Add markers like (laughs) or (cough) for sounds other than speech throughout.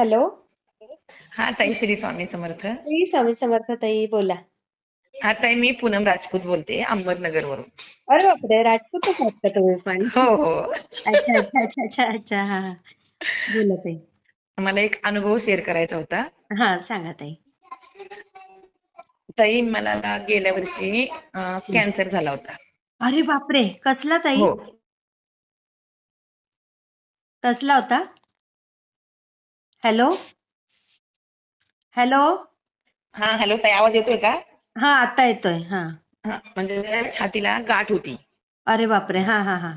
Hello? हा ताई श्री स्वामी समर्थ. श्री स्वामी समर्थ ताई बोला. हा ताई मी पूनम राजपूत बोलते अहमदनगरवरून. अरे बापरे राजपूतच आहात का तुम्ही पण? हो हो. अच्छा अच्छा अच्छा अच्छा अच्छा हा हा. बोला ताई. मला एक अनुभव शेअर करायचा होता. हा सांगा ताई. ताई मला ना गेल्या वर्षी कॅन्सर झाला होता. अरे बापरे कसला ताई? हो. कसला होता? हॅलो? हॅलो? हा हॅलो ताई आवाज येतोय का? हा आता येतोय हा. हा म्हणजे छातीला गाठ होती. अरे बापरे हा हा हा.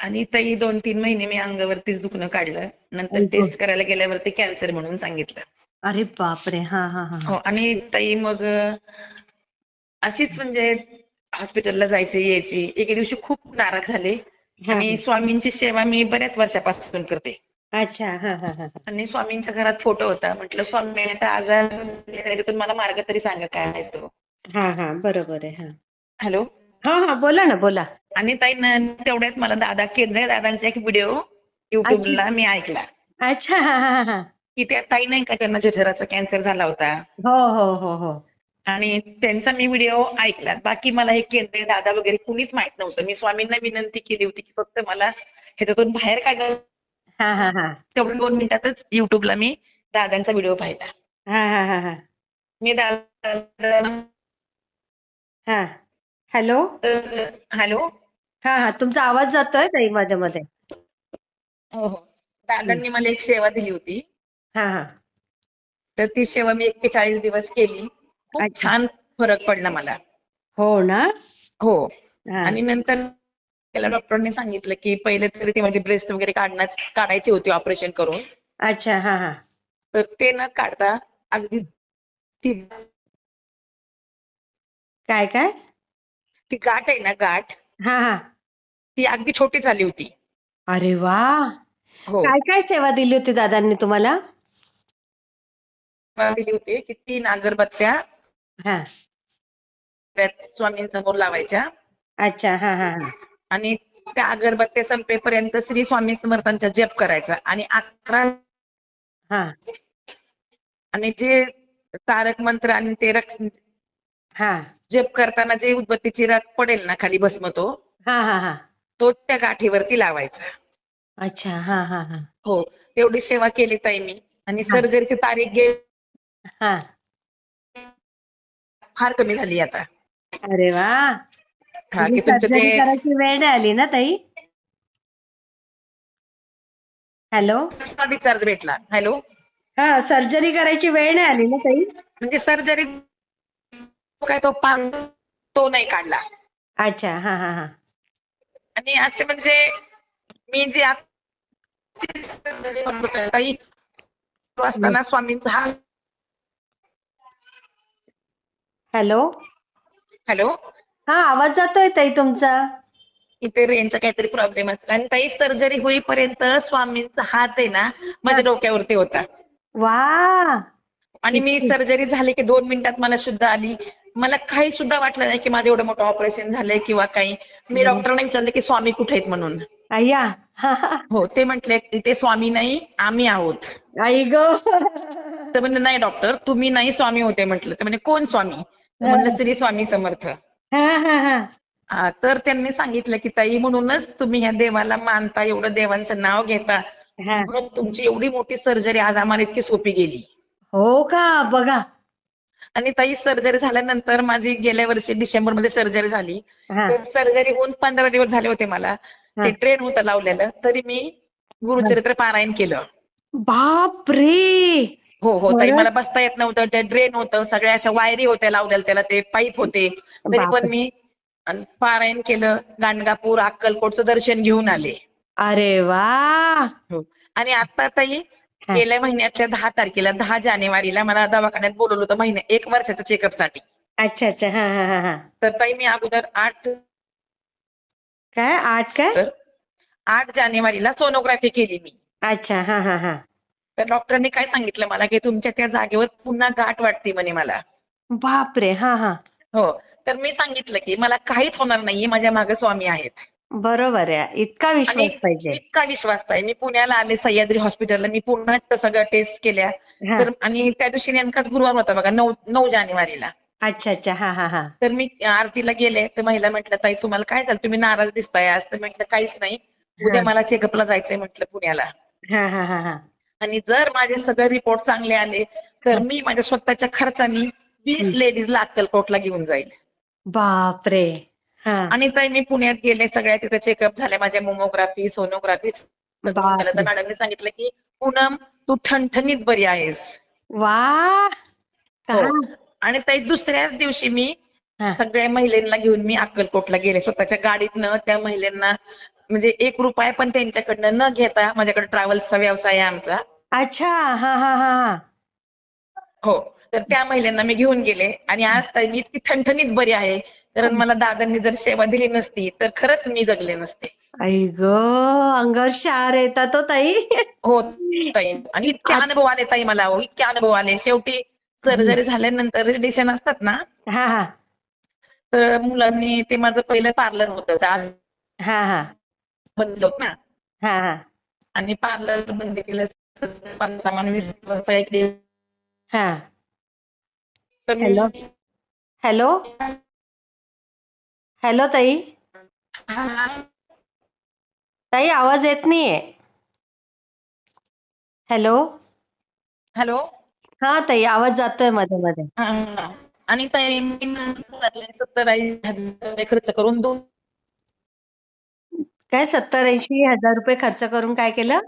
आणि ताई दोन तीन महिने मी अंगावरतीच दुखणं काढलं. नंतर. टेस्ट करायला गेल्यावरती कॅन्सर म्हणून सांगितलं. अरे बापरे हा हा हा हो. आणि ताई मग अं, अशीच म्हणजे हॉस्पिटलला जायची यायची. एके दिवशी खूप नाराज झाले. हा. आणि स्वामींची सेवा मी बऱ्याच वर्षापासून करते. अच्छा हा हा हा आणि स्वामींच्या घरात फोटो होता. म्हटलं स्वामी आता आजार त्याच्यातून मला मार्ग तरी सांगा काय आहे तो. हा हा बरोबर आहे हा. हॅलो? हा हा बोला ना बोला. आणि ताई न- तेवढ्यात मला दादा केंद्रे दादांचा एक व्हिडिओ युट्यूबला मी ऐकला. अच्छा हा हा हा की त्या ताई नाही का त्यांना जठराचा कॅन्सर झाला होता? हो हो हो हो. आणि त्यांचा मी व्हिडिओ ऐकला. बाकी मला हे केंद्रे दादा वगैरे कुणीच माहीत नव्हतं. मी स्वामींना विनंती केली होती की फक्त मला ह्याच्यातून बाहेर काढायला हा हा हा. तेवढ्या दोन मिनिटातच युट्यूबला मी दादांचा व्हिडिओ पाहिला. हा हा हा हा. मी दादा हा. हॅलो हॅलो हा हा. तुमचा आवाज जातोय ताई मध्ये मध्ये. हो हो. दादांनी मला एक सेवा दिली होती. हा हा. तर ती सेवा मी एक्केचाळीस दिवस केली. खूप अच्छा. छान फरक पडला मला. हो ना? हो. हा. आणि नंतर त्याला डॉक्टरने सांगितलं की पहिले तरी ते माझे ब्रेस्ट वगैरे काढण्यात काढायची होती ऑपरेशन करून. अच्छा हा हा. तर ते न काढता अगदी ती काय काय? ती गाठ आहे ना गाठ हा हा. ती अगदी छोटी झाली होती. अरे वा. हो. काय काय सेवा दिली होती दादांनी तुम्हाला? मला दिली होती की तीन अगरबत्त्या हा. स्वामींसमोर लावायच्या. अच्छा हा हा हा. आणि त्या अगरबत्त्या संपेपर्यंत श्री स्वामी समर्थांचा जप करायचा. आणि अकरा हा. आणि जे तारक मंत्र आणि ते रक्ष हा. जप करताना जे उदबत्तीची राख पडेल ना खाली भस्म तो हा हा हा. तो त्या गाठीवरती लावायचा. अच्छा हा हा हा. हो तेवढी सेवा केली ताई मी आणि सर्जरीची तारीख गे हा. फार कमी झाली आता. अरे वा. हा की तुमचं सर्जरी ते करायची वेळ नाही आली ना ताई? हॅलो? डिस्चार्ज भेटला. हॅलो? हा सर्जरी करायची वेळ नाही आली ना ताई? म्हणजे सर्जरी काय तो पान तो नाही काढला. अच्छा हा हा हा. आणि असे म्हणजे मी जे आजची surgery करतो ताई तो असताना स्वामींचा हा हॅलो? हॅलो? हा आवाज जातोय ताई तुमचा. इथे रेंजचा काहीतरी प्रॉब्लेम असला. आणि ताई सर्जरी होईपर्यंत स्वामींचा हात आहे ना माझ्या डोक्यावरती होता. वा. आणि मी सर्जरी झाली की दोन मिनिटात मला शुद्ध आली. मला काही सुद्धा वाटलं नाही की माझं एवढं मोठं ऑपरेशन झालंय किंवा काही. मी डॉक्टरांना विचारलं की स्वामी कुठे आहेत म्हणून. अय्या. हा, ते म्हटले इथे स्वामी नाही आम्ही आहोत. आई ग. तर म्हणलं नाही डॉक्टर तुम्ही नाही स्वामी होते म्हटलं. तर म्हणजे कोण स्वामी? म्हणलं श्री स्वामी समर्थ. हा हा हा. हा, तर त्यांनी सांगितलं की ताई म्हणूनच तुम्ही ह्या देवाला मानता एवढं देवांचं नाव घेता. हा. म्हणून तुमची एवढी मोठी सर्जरी आज आम्हाला इतकी सोपी गेली. हो का? बघा. आणि ताई सर्जरी झाल्यानंतर माझी गेल्या वर्षी डिसेंबरमध्ये सर्जरी झाली. हा. तर सर्जरी होऊन पंधरा दिवस झाले होते मला. ते ट्रेन होतं लावलेलं. तरी मी गुरुचरित्र पारायण केलं. बाप रे हो हो ताई. मला बसता येत नव्हतं. ते ड्रेन होतं. सगळ्या अशा वायरी होत्या लावलेल्या. त्याला ते पाईप होते. तरी बापरे. पण मी अन पारायण केलं. गाणगापूर अक्कलकोटचं दर्शन घेऊन आले. अरे वा! हो. आणि आता ताई हा. गेल्या महिन्यातल्या दहा तारखेला दहा जानेवारीला मला दवाखान्यात बोलवलं होतं महिन्या एक वर्षाच्या चेकअपसाठी. अच्छा अच्छा. हा हा हा हा. तर ताई मी अगोदर आठ काय? आठ काय? आठ जानेवारीला सोनोग्राफी केली मी. अच्छा. हा हा हा. तर डॉक्टरांनी काय सांगितलं मला की तुमच्या त्या जागेवर पुन्हा गाठ वाटते म्हणे मला. बाप रे हा हा. हो तर मी सांगितलं की मला काहीच होणार नाहीये माझ्या मागे स्वामी आहेत. बरोबर आहे. इतका विश्वास पाहिजे. इतका विश्वास आहे. मी पुण्याला आले सह्याद्री हॉस्पिटलला मी पुन्हा सगळ्या टेस्ट केल्या. तर आणि त्या दिवशी नेमकाच गुरुवार होता बघा नऊ नऊ जानेवारीला. अच्छा अच्छा. हा हा हा. तर मी आरतीला गेले तर महिला म्हटलं ताई तुम्हाला काय झालं? तुम्ही नाराज दिसताय आज. तर म्हटलं काहीच नाही. उद्या. मला चेकअपला जायचंय म्हटलं पुण्याला. हा हा हा हा. आणि जर माझे सगळे रिपोर्ट चांगले आले तर मी माझ्या स्वतःच्या खर्चानी वीस. लेडीजला अक्कलकोटला घेऊन जाईल. बापरे. हा. आणि ताई मी पुण्यात गेले सगळ्या तिथे चेकअप झाले माझ्या मोमोग्राफी सोनोग्राफी. तर मॅडमने सांगितलं की पूनम तू ठणठणीत बरी आहेस. वा. हो. आणि ताई दुसऱ्याच दिवशी मी. सगळ्या महिलांना घेऊन मी अक्कलकोटला गेले. स्वतःच्या गाडीतनं त्या महिलांना म्हणजे एक रुपया पण त्यांच्याकडनं न घेता माझ्याकडे ट्रॅव्हल्सचा व्यवसाय आहे आमचा. अच्छा हा हा हा हा. हो तर त्या महिलांना मी घेऊन गेले आणि आज ताई मी इतकी ठणठणीत बरी आहे. कारण मला दादांनी जर सेवा दिली नसती तर खरंच मी जगले नसते. आई ग अंगावर शार येतात हो ताई. हो ताई. आणि इतके अनुभव आले ताई मला हो इतके अनुभव आले. शेवटी सर्जरी झाल्यानंतर रेडिएशन असतात ना हा हा. तर मुलांनी ते माझं पहिलं पार्लर होतं. ते आज हा हा. बंद होत ना. हा हा. आणि पार्लर बंद केलं. पाच सामान वीस वाजता इकडे हा. तर मी- हॅलो. हॅलो. हॅलो ताई. हा, ताई आवाज येत नाहीये. हॅलो. हॅलो. हा ताई आवाज जातोयमध्ये मध्ये. हा, हा. आणि ताई मी घरातले सत्तर ऐंशी हजार रुपये खर्च करून दोन काय सत्तर ऐंशी हजार रुपये खर्च करून काय केलं?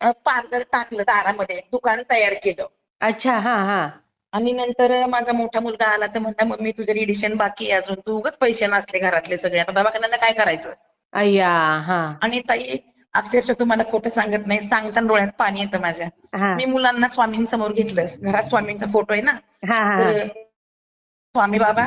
पार्लर टाकलं दारामध्ये दुकान तयार केलं. अच्छा हा हा. आणि नंतर माझा मोठा मुलगा आला तर म्हणला मम्मी तुझं रिडिशन बाकी आहे अजून. तू उगाच पैसे नसले घरातले सगळे. आता दवाखान्याला काय करायचं? अय्या हा. आणि ताई अक्षरशः तुम्हाला खोटं सांगत नाही. सांगताना डोळ्यात पाणी येतं माझ्या. हा. मी मुलांना स्वामींसमोर घेतलं. घरात स्वामींचा फोटो आहे ना? हा हा. तर स्वामी बाबा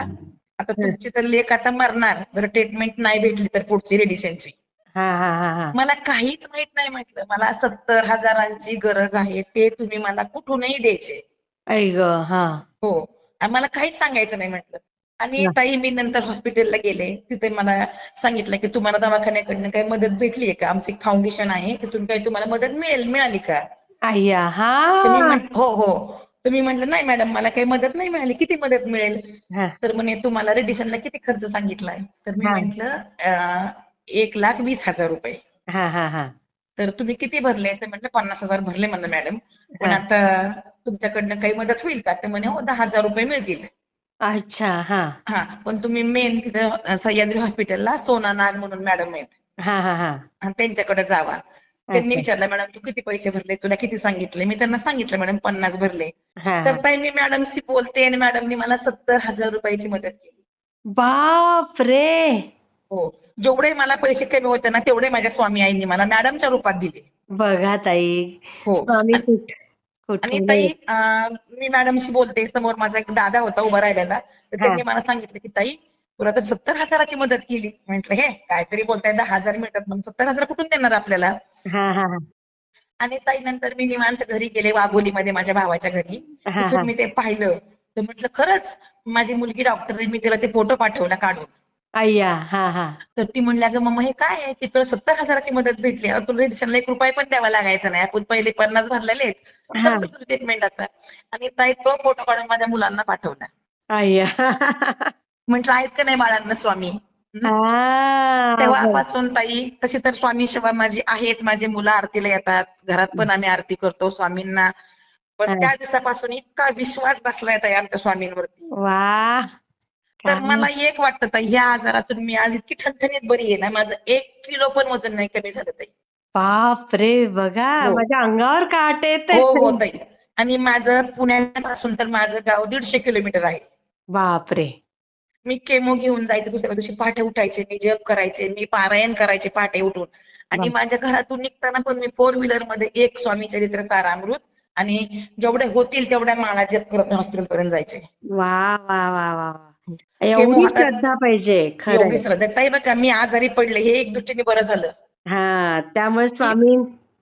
आता तुमची तर लेख आता मरणार. जर ट्रीटमेंट नाही भेटली तर पुढची रेडिशनची हा हा हा हा. मला काहीच माहीत नाही म्हटलं. मला सत्तर हजारांची गरज आहे ते तुम्ही मला कुठूनही द्यायचे. ग हा. हो. आणि मला काहीच सांगायचं नाही म्हटलं. आणि हा. ताई मी नंतर हॉस्पिटलला गेले. तिथे मला सांगितलं की तुम्हाला दवाखान्याकडनं काही मदत भेटली आहे का? आमचं एक फाउंडेशन आहे. तिथून काही तुम्हाला मदत मिळेल मिळाली का? अय्या तर मी हा म्हण- हो हो. तुम्ही म्हटलं नाही मॅडम मला काही मदत नाही मिळाली. किती मदत मिळेल? हा. तर म्हणे तुम्हाला रेडिशनला किती खर्च सांगितलाय? तर मी हा. म्हंटल अं, एक लाख वीस हजार रुपये. हा हा हा. तर तुम्ही किती भरले? तर म्हटलं पन्नास हजार भरले म्हणलं मॅडम. पण हा. आता तुमच्याकडनं काही मदत होईल का? तर म्हणे हो दहा हजार रुपये मिळतील. अच्छा हा. हा पण तुम्ही मेन तिथं अं, सह्याद्री हॉस्पिटलला सोना नाग म्हणून मॅडम आहेत. हा हा हा. आणि त्यांच्याकडे जावा. त्यांनी अच्छा. विचारलं मॅडम तू किती पैसे भरले? तुला किती सांगितले? मी त्यांना सांगितलं मॅडम पन्नास भरले. हा तर ताई मी मॅडमशी बोलते आणि मॅडमनी मला सत्तर हजार रुपयाची मदत केली. बाप रे हो. जेवढे मला पैसे कमी होते ना तेवढे माझ्या स्वामी आईंनी मला मॅडमच्या रूपात दिले. बघा ताई हो. स्वामी आणि- ताई मी मॅडमशी बोलते समोर माझा एक दादा होता उभा राहिलेला. तर. त्यांनी मला सांगितलं की ताई तुला तर सत्तर हजाराची मदत केली. म्हटलं हे काहीतरी बोलताय दहा हजार मिळतात मग सत्तर हजार कुठून देणार आपल्याला? आणि ताई नंतर मी निवांत घरी गेले वाघोलीमध्ये माझ्या भावाच्या घरी. तिथून मी ते पाहिलं. तर म्हटलं खरंच माझी मुलगी डॉक्टर आहे मी तिला ते फोटो पाठवला काढून. अय्या हा हा. तर ती म्हणली अगं मम्मा हे काय आहे? की तुला सत्तर हजाराची मदत भेटली आता तुला रेडिशनला एक रुपया पण द्यावा लागायचा नाही. आपण पहिले पन्नास भरलेले आहेत. हा. तुझं ट्रीटमेंट आता. आणि ताई तो फोटो काढून माझ्या मुलांना पाठवला. अय्या म्हटलं आहेत का नाही बाळांना स्वामी? हं? हा तेव्हापासून ताई तशी तर स्वामी सेवा माझी आहेच माझे मुलं आरतीला येतात. घरात पण आम्ही आरती करतो स्वामींना. पण हा. त्या दिवसापासून इतका विश्वास बसलाय ताई आमच्या स्वामींवरती. वा. तर मला एक वाटतं ताई ह्या आजारातून मी आज इतकी ठणठणीत बरी आहे ना माझं एक किलो पण वजन नाही कमी झालं ताई. बाप रे बघा हो. माझ्या अंगावर काट येत हो हो ताई. आणि माझं पुण्यापासून तर माझं गाव दीडशे किलोमीटर आहे. बाप रे मी केमो घेऊन जायचे दुसऱ्या दिवशी पहाटे उठायचे मी जप करायचे मी पारायण करायचे पहाटे उठून. आणि वा. माझ्या घरातून निघताना पण मी फोर व्हीलरमध्ये एक स्वामी चरित्र सारामृत आणि जेवढे होतील तेवढ्या जप करत हॉस्पिटल पर्यंत जायचे. वा वा वा वा एवढी श्रद्धा पाहिजे एवढी खरं श्रद्धा. ताई बघा मी आजारी पडले हे एक दृष्टीने बरं झालं. हा त्यामुळे स्वामी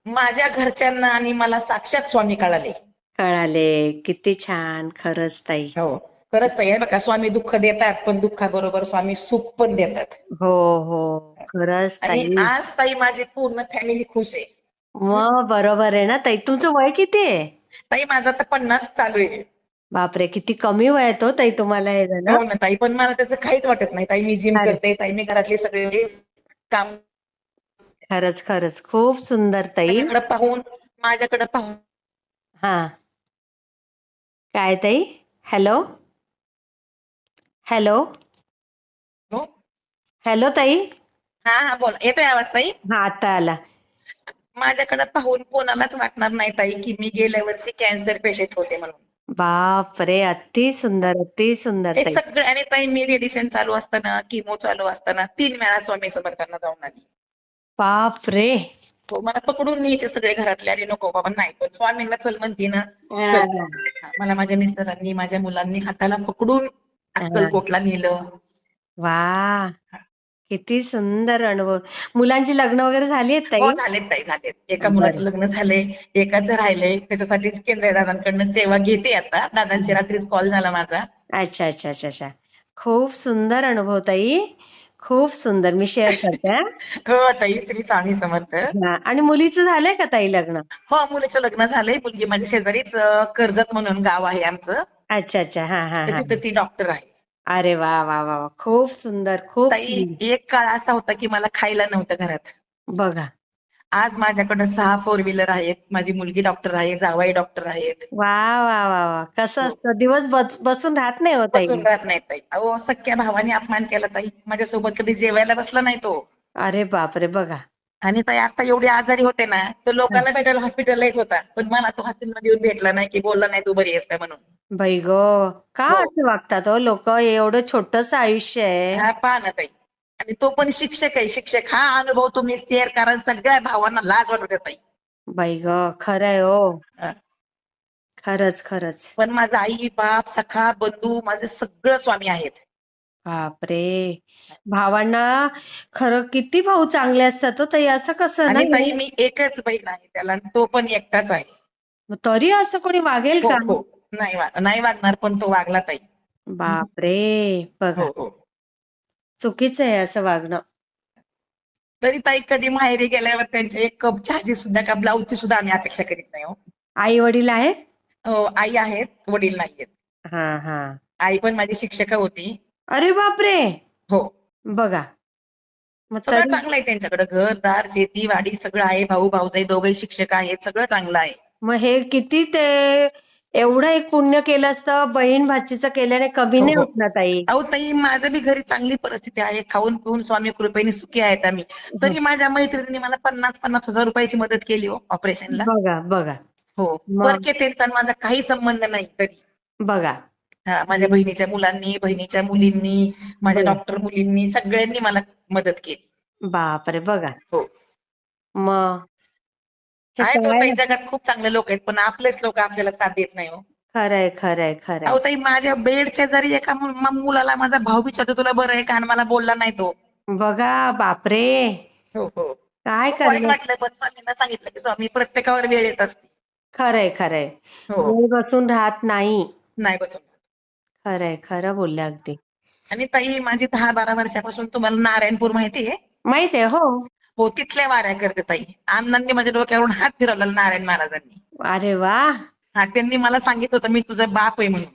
माझ्या घरच्यांना आणि मला साक्षात स्वामी कळाले. कळाले. किती छान खरंच ताई. हो खरंच ताई. हे बघा स्वामी दुःख देतात पण दुःखाबरोबर स्वामी सुख पण देतात. हो हो. खरंच ताई. आज ताई माझी पूर्ण फॅमिली खुश आहे. मग बरोबर आहे ना. ताई तुमचं वय किती आहे? ताई माझं आता पन्नास चालू आहे. बापरे किती कमी वयात हो ताई तुम्हाला हे झालं हो ना ताई पण मला त्याचं काहीच वाटत नाही. ताई मी जिम अरे. करते ताई मी घरातले सगळे काम खरंच खरंच. खूप सुंदर ताई. माझ्याकडे पाहून माझ्याकडे पाहून. हा. काय ताई? हॅलो? हॅलो? हो. हॅलो ताई? हा हा बोला. येतोय आवाज ताई? हा आता आला. माझ्याकडे पाहून कोणालाच वाटणार नाही ताई की मी गेल्या वर्षी कॅन्सर पेशंट होते म्हणून. बापरे अति सुंदर अति सुंदर हे ताई. सगळं आणि ताई मी रेडिएशन चालू असताना किमो चालू असताना तीन वेळा स्वामी समर्थांना जाऊन आली. बापरे. हो मला पकडून न्यायचे सगळे घरातले अरे नको बाबा नाही पण स्वामींना चल म्हणते ना. चल. हा, मला माझ्या मिस्टरांनी माझ्या मुलांनी हाताला पकडून अक्कलकोटला नेलं. वा. किती सुंदर अनुभव. मुलांची लग्न वगैरे झाली आहेत हो ताई झालेत ताई झालेत. एका मुलाचं लग्न झालंय एकाचं राहिलंय. त्याच्यासाठीच केंद्रीय दादांकडनं सेवा घेते आता. दादांची रात्रीच कॉल झाला माझा. अच्छा अच्छा अच्छा अच्छा. खूप सुंदर अनुभव ताई. खूप सुंदर. मी शेअर करते हा. (laughs) हो ताई श्री स्वामी समर्थ. हा. आणि मुलीचं झालंय का ताई लग्न? हो मुलीचं लग्न झालंय. मुलगी माझ्या शेजारीच अं, कर्जत म्हणून गाव आहे आमचं. अच्छा अच्छा. हा हा तर हा. तिथं ती डॉक्टर आहे. अरे वा वा वा वा. खूप सुंदर खूप ताई सुंदर. एक काळ असा होता की मला खायला नव्हतं घरात. बघा. आज माझ्याकडे सहा फोर व्हीलर आहेत. माझी मुलगी डॉक्टर आहे जावाई डॉक्टर आहेत. वा वा वा वा. कसं असतं? दिवस बस- बसून राहत नाही हो ताई. बसून राहत नाही ताई. अहो सख्या भावाने अपमान केला ताई. माझ्यासोबत कधी जेवायला बसला नाही तो. अरे बापरे बघा. आणि ताई आता एवढे आजारी होते ना तर लोकांना भेटायला हॉस्पिटलला येत होता. पण मला तो हॉस्पिटलमध्ये येऊन भेटला नाही की बोलला नाही तू बरी आहेस का म्हणून. बाई ग का हो. असं वागतात हो लोक? एवढं छोटस आयुष्य आहे. हा पहा ना ताई. आणि तो पण शिक्षक आहे. शिक्षक हा अनुभव तुम्ही शेअर करा सगळ्या भावांना लाज वाटू देत ताई. बाई ग खरंय हो. हा. खरंच खरंच. पण माझा आई बाप सखा बंधू माझे सगळं स्वामी आहेत. बापरे. भावांना खरं किती भाऊ चांगले असतात हो ताई. असं कसं आणि ताई नाही मी एकच बहीण आहे त्याला आणि तो पण एकटाच आहे. मग तरी असं कोणी वागेल हो का? हो. नाही नाही वागणार पण तो वागला ताई. बापरे. बघा. हो हो. चुकीचं आहे असं वागणं. तरी ताई कधी माहेरी गेल्यावर त्यांच्या एक कप चहाची सुद्धा का ब्लाऊजची सुद्धा आम्ही अपेक्षा करीत नाही हो. आई वडील आहेत? हो आई आहेत वडील नाहीयेत. हा हा. आई पण माझी शिक्षिका होती. अरे बापरे! हो. बघा. मग सगळं तरी चांगलं आहे त्यांच्याकडे. घर दार शेती वाडी सगळं आहे. भाऊ भाऊजाई दोघंही शिक्षक आहेत. सगळं चांगलं आहे. मग हे किती ते एवढं एक पुण्य केलं असतं. बहीण भाचीचं केल्याने कमी हो, नाही हो. होत ना ताई. अहो ताई माझं बी घरी चांगली परिस्थिती आहे. खाऊन पिऊन स्वामी कृपेने सुखी आहेत आम्ही. तरी माझ्या मैत्रिणींनी मला पन्नास पन्नास हजार रुपयाची मदत केली हो ऑपरेशनला. बघा बघा. हो. मग? परके त्यांचा आणि माझा काही संबंध नाही तरी. बघा. हा माझ्या बहिणीच्या मुलांनी बहिणीच्या मुलींनी माझ्या बरं. डॉक्टर मुलींनी सगळ्यांनी मला मदत केली. बापरे बघा. हो. मग हे काय? ताई जगात खूप चांगले लोक आहेत पण आपलेच लोक आपल्याला साथ देत नाही हो. खरंय खरंय खरंय. अहो ताई माझ्या बेडच्या जरी एका मु- म- मुलाला माझा भाऊ विचारतो तुला बरं आहे का? आणि मला बोलला नाही तो. बघा बापरे. हो हो. काय खूप वाईट करणार? वाटलं पण स्वामींना सांगितलं की स्वामी प्रत्येकावर वेळ येत असते. खरंय खरंय. हो. वेळ बसून राहत नाही. नाही बसून. खरंय खरं बोलले अगदी. आणि ताई माझी दहा बारा वर्षापासून तुम्हाला नारायणपूर माहिती आहे? माहीत आहे हो. हो तिथल्या वाऱ्या करते ताई. अण्णांनी माझ्या डोक्यावरून हात फिरवला नारायण महाराजांनी. अरे वा. हा त्यांनी मला सांगितलं होतं मी तुझा बाप आहे म्हणून.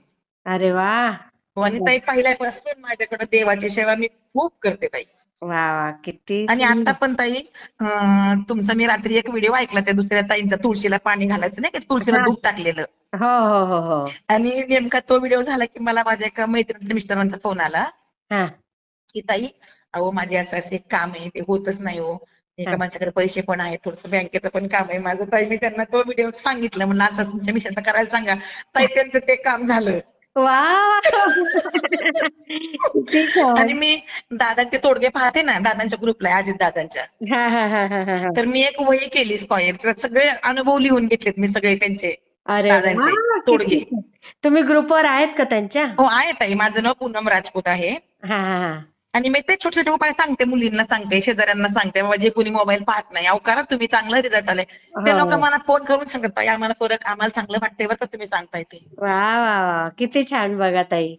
अरे वा. हो आणि ताई पहिल्यापासून माझ्याकडे देवाची सेवा मी खूप करते ताई. वा वा किती आणि सुंदर. आता पण ताई अं, तुमचा मी रात्री एक व्हिडिओ ऐकला त्या दुसऱ्या ताईंचा तुळशीला पाणी घालायचं नाही का? तुळशीला हा. दूध टाकलेलं. हो हो हो हो. आणि नेमका तो व्हिडिओ झाला की मला माझ्या एका मैत्रिणीच्या मिस्टरांचा फोन आला. हा. की ताई अहो माझे असं असं एक काम आहे ते होतच नाही हो. एका हा. माझ्याकडे पैसे पण आहेत थोडस बँकेचं पण काम आहे. माझं ताई मी त्यांना तो व्हिडिओ सांगितलं. म्हणलं असं तुमच्या मिशनचं करायला सांगा. ताई त्यांचं ते काम झालं. वा किती छान. आणि मी दादांचे तोडगे पाहते ना दादांच्या ग्रुपला अजित दादांच्या. हा हा हा हा हा हा. तर मी एक वही केली स्क्वेअर सगळे अनुभव लिहून घेतलेत मी सगळे त्यांचे. अरे दादांचे वा, तोडगे. छान. तुम्ही ग्रुपवर आहेत का त्यांच्या? हो आहे ताई. माझं नाव पूनम राजपूत आहे. हा हा हा. आणि मी ते छोटे छोटे उपाय सांगते मुलींना सांगते शेजाऱ्यांना सांगते. बाबा जे कोणी मोबाईल पाहत नाही अहो करा तुम्ही चांगला रिझल्ट आलाय. ते हो. लोक मला फोन करून सांगतात ताई आम्हाला फरक आम्हाला चांगलं वाटतंय बरं का तुम्ही सांगताय ते. वा वा वा. किती छान बघा ताई.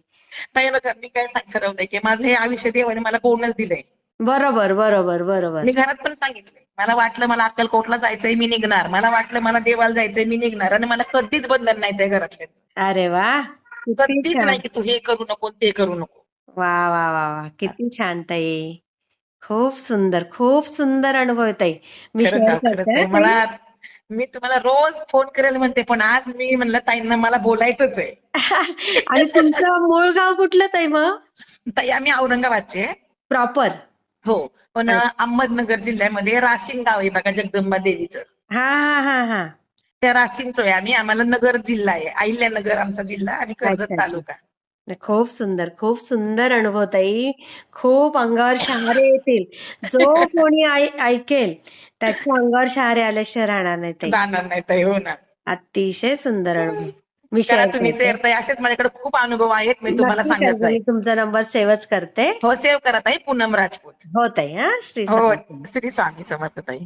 ताई बघा मी काय सांग ठरवलंय की माझं हे आयुष्य देवाने मला पूर्णच दिलंय. बरोबर बरोबर बरोबर. मी घरात पण सांगितलंय मला वाटलं मला अक्कलकोटला जायचंय मी निघणार. मला वाटलं मला देवाला जायचंय मी निघणार. आणि मला कधीच बंधन नाही त्या घरातले. अरे वा किती कधीच छान. नाही की तू हे करू नको ते करू नको. वा वा वा वा. किती छान ताई. खूप सुंदर खूप सुंदर अनुभव ताई. मी खरंच शेअर खरंच. करते आहे. मला मी तुम्हाला रोज फोन करेल म्हणते पण आज मी म्हणलं ताईंना मला बोलायचंच आहे. (laughs) आणि तुमचं मूळ गाव कुठलं ताई मग? ताई आम्ही औरंगाबादचे. आहे. प्रॉपर. हो. पण अहमदनगर जिल्ह्यामध्ये राशीन गाव आहे बघा जगदंबा देवीचं. हा हा हा हा. त्या राशीनचो आहे. आम्ही आम्हाला नगर जिल्हा आहे. अहिल्यानगर आमचा जिल्हा आणि कर्जत अच्छा. तालुका. खूप सुंदर खूप सुंदर अनुभव ताई. खूप अंगावर शहारे येतील. जो (laughs) कोणी ऐ- ऐकेल त्याच्या अंगावर शहारे आल्याशिवाय राहणार नाही ताई. जाणार नाही ताई. हो ना. अतिशय सुंदर अनुभव. करा शेअर तुम्ही शेअर ताई असेच माझ्याकडे खूप अनुभव आहेत मी तुम्हाला नक्की सांगत करते. जाईल. मी तुमचा नंबर सेव्हच करते. हो सेव्ह करा ताई. पूनम राजपूत. हो ताई हा? श्री हो स्वामी श्री स्वामी समर्थ ताई.